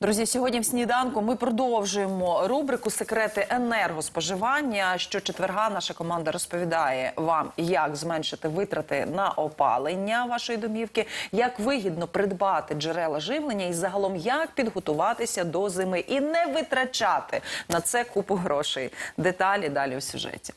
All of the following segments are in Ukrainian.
Друзі, сьогодні в сніданку ми продовжуємо рубрику Секрети енергоспоживання. Щочетверга наша команда розповідає вам, як зменшити витрати на опалення вашої домівки, як вигідно придбати джерела живлення і загалом як підготуватися до зими і не витрачати на це купу грошей. Деталі далі у сюжеті.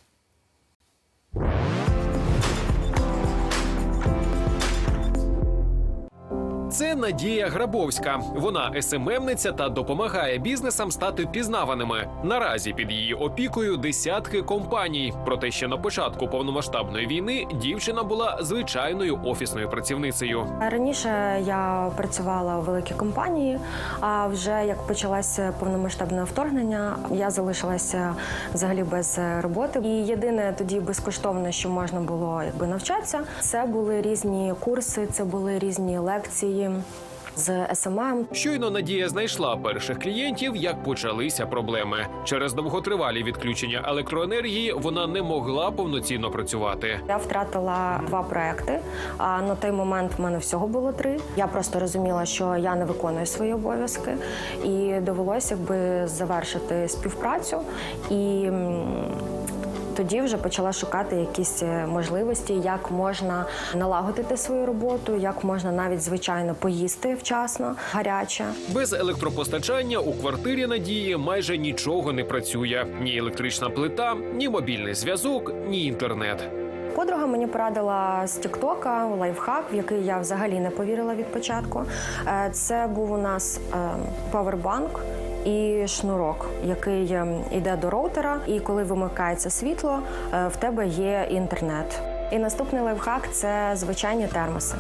Це Надія Грабовська. Вона СММниця та допомагає бізнесам стати впізнаваними. Наразі під її опікою десятки компаній. Проте ще на початку повномасштабної війни дівчина була звичайною офісною працівницею. Раніше я працювала у великій компанії, а вже як почалося повномасштабне вторгнення, я залишилася взагалі без роботи. І єдине тоді безкоштовне, що можна було якби навчатися, це були різні курси, це були різні лекції з СММ. Щойно Надія знайшла перших клієнтів, як почалися проблеми. Через довготривалі відключення електроенергії вона не могла повноцінно працювати. Я втратила два проекти. А на той момент в мене всього було три. Я просто розуміла, що я не виконую свої обов'язки, і довелося якби завершити співпрацю і. Тоді вже почала шукати якісь е, можливості, як можна налагодити свою роботу, як можна навіть звичайно поїсти вчасно, гаряче. Без електропостачання у квартирі Надії майже нічого не працює: ні електрична плита, ні мобільний зв'язок, ні інтернет. Подруга мені порадила з Тіктока лайфхак, в який я взагалі не повірила від початку. Е, Це був у нас е, павербанк. І шнурок, який йде до роутера, і коли вимикається світло, е, в тебе є інтернет. І наступний лайфхак це звичайні термоси,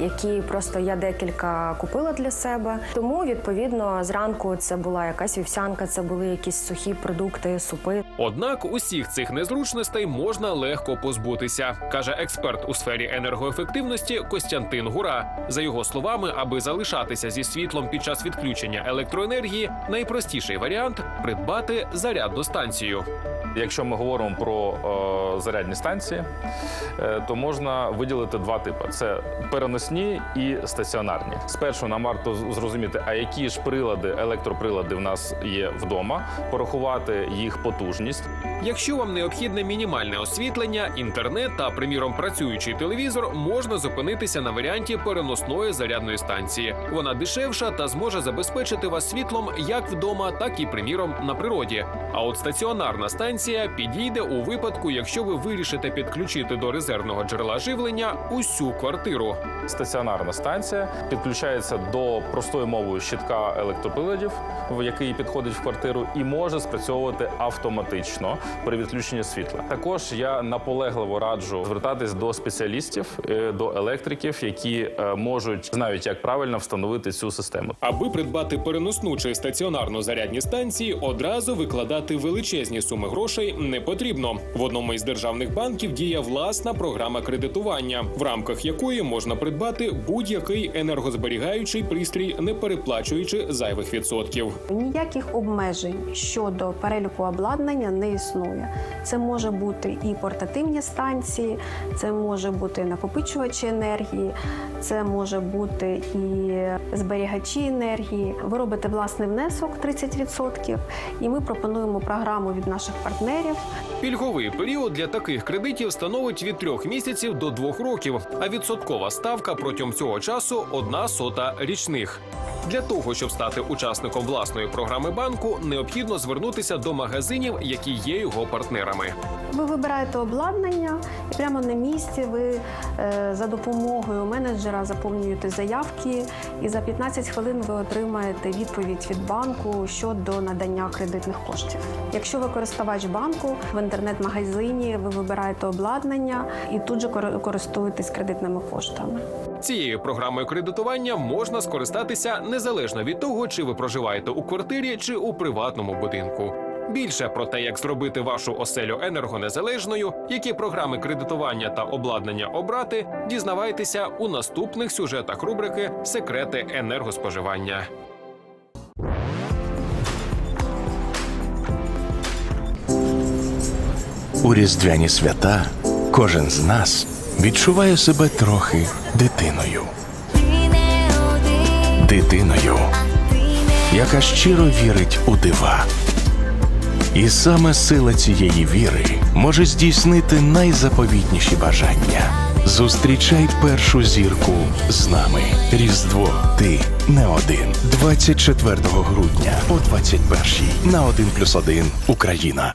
які просто я декілька купила для себе. Тому відповідно зранку це була якась вівсянка, це були якісь сухі продукти, супи. Однак усіх цих незручностей можна легко позбутися, каже експерт у сфері енергоефективності Костянтин Гура. За його словами, аби залишатися зі світлом під час відключення електроенергії, найпростіший варіант придбати зарядну станцію. Якщо ми говоримо про е, зарядні станції, е, то можна виділити два типи: це переносні і стаціонарні. Спершу нам варто зрозуміти, а які ж прилади, електроприлади в нас є вдома, порахувати їх потужність. Якщо вам необхідне мінімальне освітлення, інтернет та, приміром, працюючий телевізор, можна зупинитися на варіанті переносної зарядної станції. Вона дешевша та зможе забезпечити вас світлом як вдома, так і приміром на природі. А от стаціонарна станція підійде у випадку, якщо ви вирішите підключити до резервного джерела живлення усю квартиру. Стаціонарна станція підключається до простою мовою щитка електроприладів, який підходить в квартиру, і може спрацьовувати автоматично при відключенні світла. Також я наполегливо раджу звертатись до спеціалістів, е, до електриків, які е, можуть знають, як правильно встановити цю систему. Аби придбати переносну чи стаціонарну зарядні станції, одразу викладати величезні суми грошей не потрібно. В одному із державних банків діє власна програма кредитування, в рамках якої можна придбати будь-який енергозберігаючий пристрій, не переплачуючи зайвих відсотків. Ніяких обмежень щодо переліку обладнання не існує. Це може бути і портативні станції, це може бути накопичувачі енергії, це може бути і зберігачі енергії. Ви робите власний внесок 30%, і ми пропонуємо програму від наших партнерів. Пільговий період для таких кредитів становить від трьох місяців до двох років, а відсоткова ставка протягом цього часу одна сота річних. Для того щоб стати учасником власної програми банку, необхідно звернутися до магазинів, які є його партнерами. Ви вибираєте обладнання, і прямо на місці ви е, за допомогою менеджера заповнюєте заявки, і за 15 хвилин ви отримаєте відповідь від банку щодо надання кредитних коштів. Якщо ви користувач банку в інтернет-магазині, ви вибираєте обладнання і тут же кор- користуєтесь кредитними коштами. Цією програмою кредитування можна скористатися незалежно від того, чи ви проживаєте у квартирі чи у приватному будинку. Більше про те, як зробити вашу оселю енергонезалежною, які програми кредитування та обладнання обрати, дізнавайтеся у наступних сюжетах рубрики Секрети енергоспоживання. У різдвяні свята кожен з нас відчуває себе трохи дитиною. Дитиною, яка щиро вірить у дива. І саме сила цієї віри може здійснити найзаповітніші бажання. Зустрічай першу зірку з нами. Різдво. Ти не один. 24 грудня о 21 на 1+,1 Україна.